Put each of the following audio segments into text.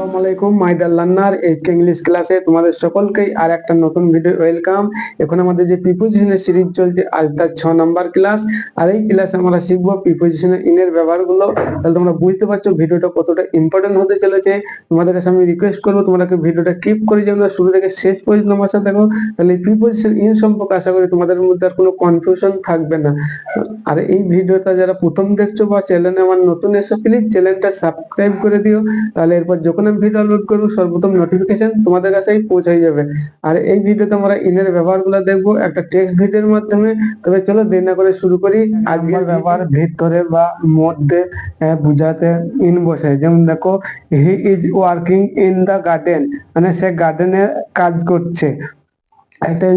আসসালামু আলাইকুম, মাইদার লান্নার HK English ক্লাসে তোমাদের সকলকেই আর একটা নতুন ভিডিও ওয়েলকাম এখন আমাদের যে প্রিপোজিশনের সিরিজ চলছে, আজ তার ছ নাম্বার ক্লাস আর এই ক্লাসে আমরা শিখব প্রিপোজিশনের ইনের ব্যবহারগুলো। তাহলে তোমরা বুঝতে পারছ ভিডিওটা কতটা ইম্পর্টেন্ট হতে চলেছে। তোমাদের কাছে আমি রিকোয়েস্ট করব তোমাদেরকে ভিডিওটা কিপ করে যেন শুরু থেকে শেষ পর্যন্ত আমার সাথে দেখো তাহলে এই প্রিপোজিশন ইন সম্পর্কে আশা করি তোমাদের মধ্যে আর কোনো কনফিউশন থাকবে না। আর এই ভিডিওটা যারা প্রথম দেখছ বা চ্যানেলে আমার নতুন এসে প্লিজ চ্যানেলটা সাবস্ক্রাইব করে দিও। তাহলে এরপর যখন আমি ভিডিও আপলোড করব সর্বপ্রথম নোটিফিকেশন তোমাদের কাছেই পৌঁছে যাবে। আর এই ভিডিওতে আমরা ইনের ব্যবহারগুলো দেখব, একটা টেক্সট ভিডিওর মাধ্যমে। তবে চলো দেরি না করে শুরু করি। আজকের ব্যবহার ভিতরে বা মধ্যে বুঝাতে ইন বসে যেমন দেখো he is working in the garden মানে সে গার্ডেনে কাজ করছে।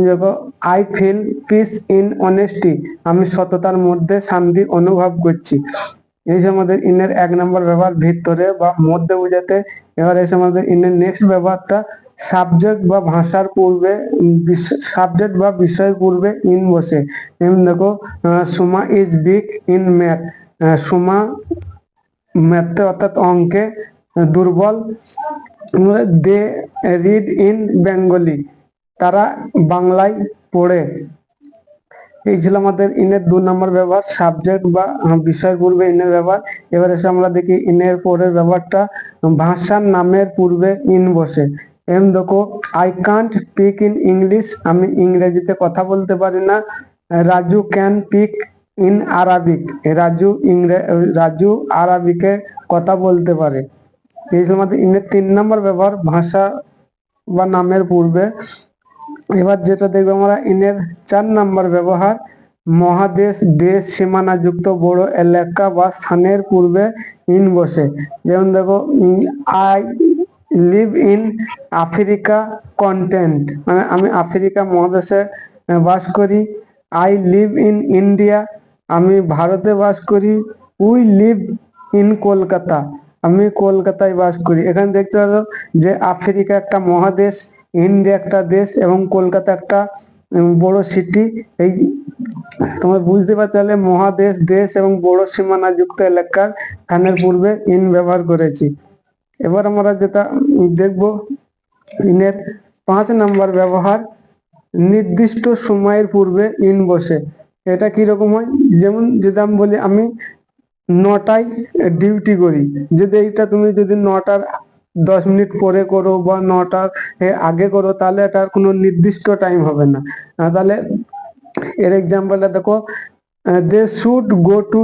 দেখো I feel peace in honesty আমি সততার মধ্যে শান্তি অনুভব করছি। এই আমাদের ইনের এক নম্বর ব্যবহার ভিতরে বা মধ্যে বোঝাতে, এবার এসে আমাদের ইনের নেক্সট ব্যবহারটা সাবজেক্ট বা ভাষার পূর্বে সাবজেক্ট বা বিষয়ের পূর্বে ইন বসে। যেমন দেখো Suma is big in math Suma ম্যাথে অর্থাৎ অঙ্কে দুর্বল দে রিড ইন বেঙ্গলি তারা বাংলায় পড়ে। এই ছিল আমাদের ইনের দু নম্বর ব্যবহার সাবজেক্ট বা বিষয়ের পূর্বে ইনের ব্যবহার। এবার এসে আমরা দেখি ইনের পরের ব্যবহারটা, ভাষার নামের পূর্বে ইন বসে। এম দেখো I can't speak in English আমি ইংরেজিতে কথা বলতে পারি না। Raju can speak in Arabic Raju ইংরে, Raju আরাবিকে কথা বলতে পারে। এই আমাদের ইনের তিন নম্বর ব্যবহার, ভাষা বা নামের পূর্বে। এবার যেটা দেখব আমরা, ইনের চার নাম্বার ব্যবহার, মহাদেশ, দেশ, সীমানা যুক্ত বড় এলাকা বা স্থানের পূর্বে ইন বসে। যেমন দেখো I live in Africa continent মানে আমি আফ্রিকা মহাদেশে বাস করি। আই লিভ ইন ইন্ডিয়া, আমি ভারতে বাস করি। উই লিভ ইন কলকাতা, আমি কলকাতায় বাস করি। এখানে দেখতে পারো যে আফ্রিকা একটা মহাদেশ ইন্ডিয়া একটা দেশ এবং কলকাতা একটা বড় সিটি এই তোমরা বুঝতে পারছ তাহলে মহাদেশ, দেশ এবং বড় সীমানা যুক্ত এলাকার স্থানের পূর্বে ইন ব্যবহার করেছি। এবার আমরা যেটা দেখব, ইনের পাঁচ নাম্বার ব্যবহার, নির্দিষ্ট সময়ের পূর্বে ইন বসে। এটা কীরকম হয়? যেমন যদি আমি বলি, আমি নটায় ডিউটি করি। যদি এইটা তুমি যদি নটার দশ মিনিট পরে করো বা নটার আগে করো, তাহলে এটার কোনো নির্দিষ্ট টাইম হবে না। তাহলে এর এক্সাম্পলটা দেখো they should go to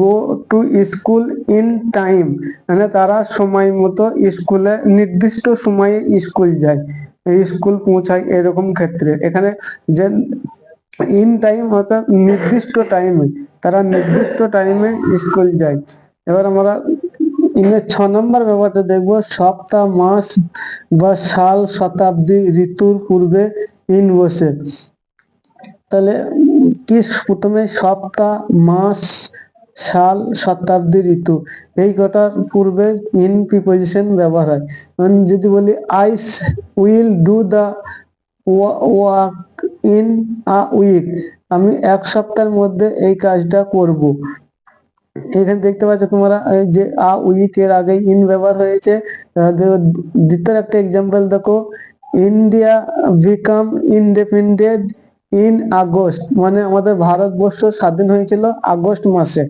go to school in time মানে তারা সময় মতো স্কুলে নির্দিষ্ট সময়ে স্কুল যায়। স্কুল পৌঁছায় এরকম ক্ষেত্রে। এখানে যে ইন টাইম অর্থাৎ নির্দিষ্ট টাইমে তারা নির্দিষ্ট টাইমে স্কুল যায়। এবার আমরা ইংরেজ ছ নম্বর ব্যবহারটা দেখব, সপ্তাহ, মাস বা সাল, শতাব্দী, ঋতুর পূর্বে ইন বসে তাহলে কি প্রথমে সপ্তাহ, মাস, সাল, শতাব্দী, ঋতু, এই কটার পূর্বে ইন প্রিপোজিশন ব্যবহার হয়। যদি বলি I'll will do the work in a week, আমি এক সপ্তাহের মধ্যে এই কাজটা করব। এখানে দেখতে পাচ্ছ তোমরা যে আ উইক এর আগে ইন ব্যবহার হয়েছে। দ্বিতীয় একটা এক্সাম্পল দেখো India became independent in August মানে আমাদের ভারতবর্ষ স্বাধীন হয়েছিল আগস্ট মাসে।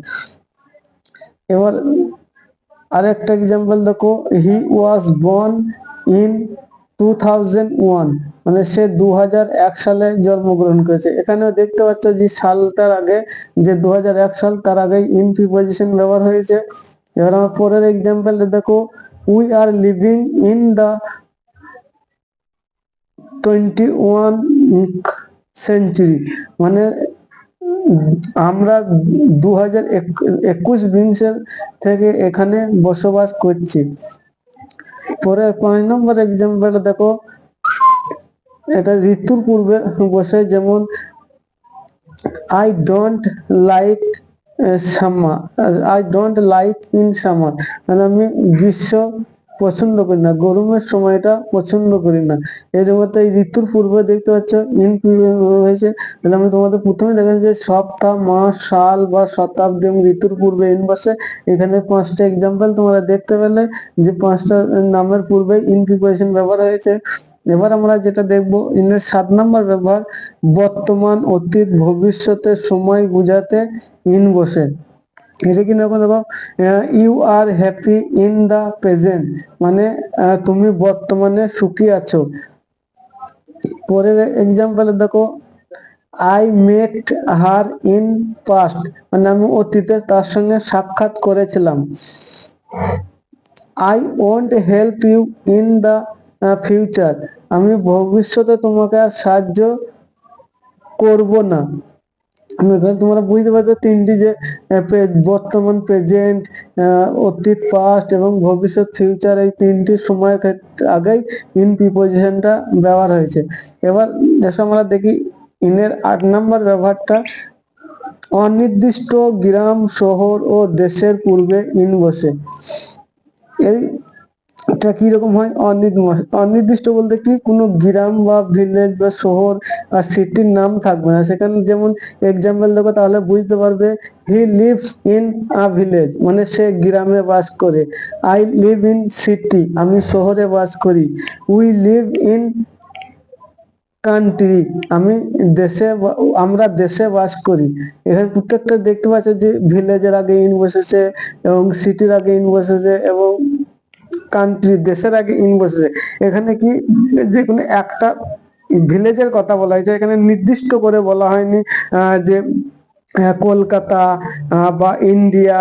এবার আরেকটা এক্সাম্পল দেখো he was born in two মানে সে দু সালে জন্মগ্রহণ করেছে। দেখতে পাচ্ছ যে সালটার আগে, যে দু সাল, তার আগে ব্যবহার হয়েছে। এবার আমার পরের দেখো। We are living in the twenty one century মানে আমরা দু হাজার একুশ বিংশের থেকে এখানে বসবাস করছি। পরে পাঁচ নম্বর এক্সাম্পল দেখো, এটা ঋতুর পূর্বে বসে যেমন I don't like summer I don't like in summer মানে আমি গ্রীষ্ম পছন্দ করি না। গরমের সময়টা পছন্দ করি না। এর মধ্যে এই ঋতুর পূর্বে দেখতে পাচ্ছ হয়েছে। তাহলে আমি তোমাদের প্রথমে দেখেন যে সপ্তাহ, মাস, সাল বা শতাব্দী এবং ঋতুর পূর্বে ইন বসে। এখানে পাঁচটা এক্সাম্পল তোমরা দেখতে পেলে যে পাঁচটা নামের পূর্বে ইন প্রিপারেশন ব্যবহার হয়েছে। এবার আমরা যেটা দেখব, ইনের সাত নম্বর ব্যবহার, বর্তমান, অতীত, ভবিষ্যতের সময় বোঝাতে ইন বসে। এটা কি দেখো দেখো you are happy in the present মানে তুমি বর্তমানে সুখী আছো। পরের এক্সাম্পলে দেখো I met her in past মানে আমি অতীতে তার সঙ্গে সাক্ষাৎ করেছিলাম। I want help you in the future আমি ভবিষ্যতে তোমাকে আর সাহায্য করব না। তোমরা বুঝতে পারছ তিনটি যে বর্তমান প্রেজেন্ট অতীত পাস্ট এবং ভবিষ্যৎ ফিউচার এই তিনটি সময়ের ক্ষেত্রে আগেই ইন প্রিপোজিশনটা ব্যবহার হয়েছে। এবার যেসব আমরা দেখি ইনের আট নম্বর ব্যবহারটা, অনির্দিষ্ট গ্রাম, শহর ও দেশের পূর্বে ইন বসে। এই এটা কি রকম হয়? অনির্দিষ্ট অনির্দিষ্ট বলতে কি কোনো গ্রাম বা ভিলেজ বা শহর আর সিটির নাম থাকবে না। সেখানে যেমন এক্সাম্পল দেখো, তাহলে বুঝতে পারবে he lives in a village মানে সে গ্রামে বাস করে। আই লিভ ইন সিটি আমি শহরে বাস করি। উই লিভ ইন কান্ট্রি আমি দেশে আমরা দেশে বাস করি। এখানে প্রত্যেকটা দেখতে পাচ্ছ যে ভিলেজের আগে ইন বসেছে এবং সিটির আগে ইন বসেছে এবং কান্ট্রি দেশের আগে ইন বসেছে। এখানে কি যে কোনো একটা ভিলেজের কথা বলা হয়েছে। এখানে নির্দিষ্ট করে বলা হয়নি যে কলকাতা বা ইন্ডিয়া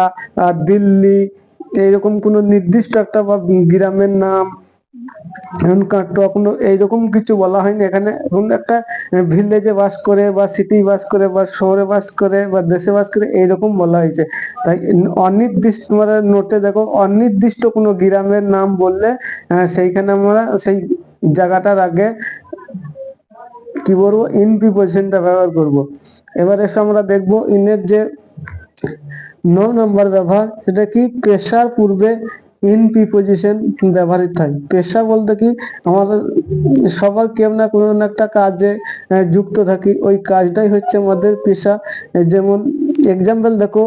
দিল্লি, এইরকম কোনো নির্দিষ্ট একটা বা গ্রামের নাম এখন এইরকম কিছু বলা হয়নি। এখানে এখন একটা ভিলেজে বাস করে বা সিটি বাস করে বা শহরে বাস করে বা দেশে বাস করে এইরকম বলা হয়েছে। তাই অনির্দিষ্ট তোমরা নোটে দেখো, অনির্দিষ্ট কোনো গ্রামের নাম বললে সেইখানে আমরা সেই জায়গাটার আগে কি বলব ইন প্রিপোজিশনটা ব্যবহার করব। এবার এসে আমরা দেখব ইনের যে ন নম্বর ব্যবহার, সেটা কি? পেশার পূর্বে ইন প্রিপোজিশন ব্যবহৃত হয়। পেশা বলতে কি আমাদের সবার কেউ না কোনো না একটা কাজে যুক্ত থাকি। ওই কাজটাই হচ্ছে আমাদের পেশা। যেমন এক্সাম্পল দেখো,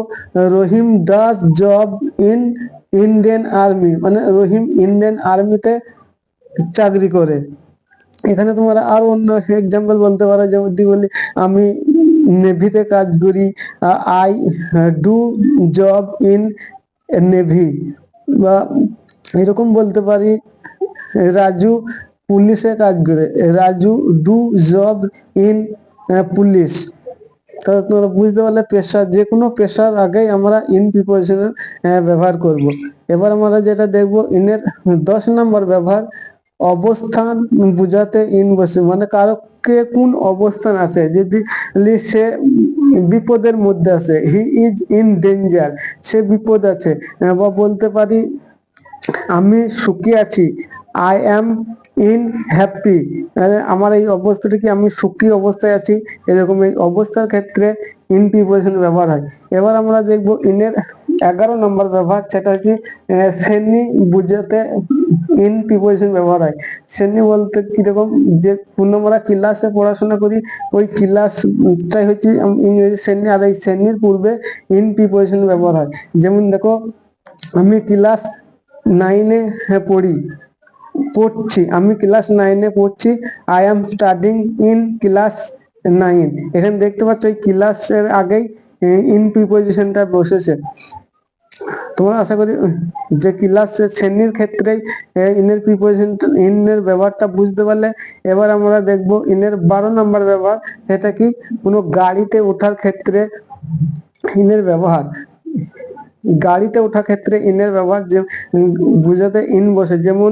Rahim does job in Indian army মানে রহিম ইন্ডিয়ান আর্মিতে চাকরি করে। এখানে তোমরা আরও অন্য এক্সাম্পল বলতে পারো, যেমন বলি, আমি নেভিতে কাজ করি I do job in navy বা এরকম বলতে পারি, রাজু পুলিশে কাজ করে। Raju do job in police. তোমরা বুঝতে পারলে পেশা যে কোনো পেশার আগেই আমরা ইন প্রিপোজিশনের ব্যবহার করব। এবার আমরা যেটা দেখব ইনের দশ নম্বর ব্যবহার অবস্থান বুঝাতে ইন মানে কারও কে কোন অবস্থান আছে? যদি সে বিপদের মধ্যে আছে হি ইজ ইন ডেঞ্জার সে বিপদ আছে। বা বলতে পারি, আমি সুখী আছি আই অ্যাম ইন হ্যাপি আমার এই অবস্থাটা কি আমি সুখী অবস্থায় আছি? এরকম এই অবস্থার ক্ষেত্রে ইন প্রিপোজিশন ব্যবহার হয়। এবার আমরা দেখব ইনের এগারো নম্বর ব্যবহার সেটা কি শ্রেণি বুঝাতে ইন প্রিপোজিশন ব্যবহার হয়। শ্রেণি বলতে কীরকম যে আমরা ক্লাসে পড়াশোনা করি, ওই ক্লাসটাই হচ্ছে ইংরেজি শ্রেণি আর এই শ্রেণির পূর্বে ইন প্রিপোজিশন ব্যবহার হয়। যেমন দেখো, আমি ক্লাস নাইনে পড়ি, পড়ছি, আমি ক্লাস নাইনে পড়ছি I am studying in class nine এখানে দেখতে পাচ্ছ, এই ক্লাসের আগেই ইন প্রিপোজিশনটা বসেছে। তোমরা আশা করি যে ক্লাস শ্রেণির ক্ষেত্রে ইনের প্রিপোজিশন ইনের ব্যবহারটা বুঝতে পারলে, এবার আমরা দেখব ইনের বারো নম্বর ব্যবহার সেটা কি কোনো গাড়িতে ওঠার ক্ষেত্রে ইনের ব্যবহার? গাড়িতে ওঠার ক্ষেত্রে ইনের ব্যবহার যে বুঝাতে ইন বসে, যেমন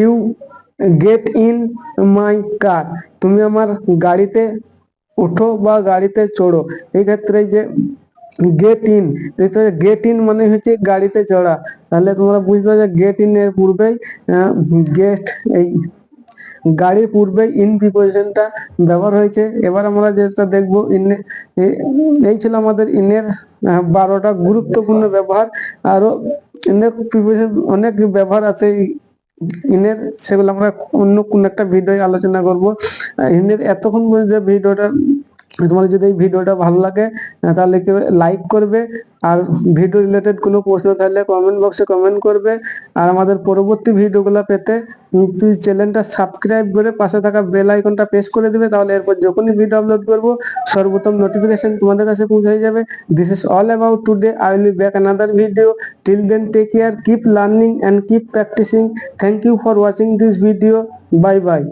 you get in my car তুমি আমার গাড়িতে ওঠো বা গাড়িতে চড়ো। এই ক্ষেত্রে যে গেট ইন গেট ইন মানে হচ্ছে গাড়িতে চড়া। তাহলে তোমরা বুঝতে পারছ গেট ইন এর পূর্বেই গেট এই গাড়ির পূর্বে ইন প্রিপোজিশনটা ব্যবহার হয়েছে। এবার আমরা যেটা দেখব ইন এই ছিল আমাদের ইনের বারোটা গুরুত্বপূর্ণ ব্যবহার। আরও অনেক preparation অনেক ব্যবহার আছে। ইনের সেগুলো আমরা অন্য কোন একটা ভিডিও আলোচনা করব। ইনের এতক্ষণ যে ভিডিওটা তোমাদের যদি এই ভিডিওটা ভালো লাগে তাহলে কেউ লাইক করবে। আর ভিডিও রিলেটেড কোনো প্রশ্ন থাকলে কমেন্ট বক্সে কমেন্ট করবে। আর আমাদের পরবর্তী ভিডিওগুলো পেতে প্লিজ চ্যানেলটা সাবস্ক্রাইব করে পাশে থাকা বেল আইকনটা প্রেস করে দিবে, তাহলে এরপর যখনই ভিডিও আপলোড করব সর্বপ্রথম নোটিফিকেশন তোমাদের কাছে পৌঁছে যাবে। This is all about today I will back another video till then take care keep learning and keep practicing thank you for watching this video bye bye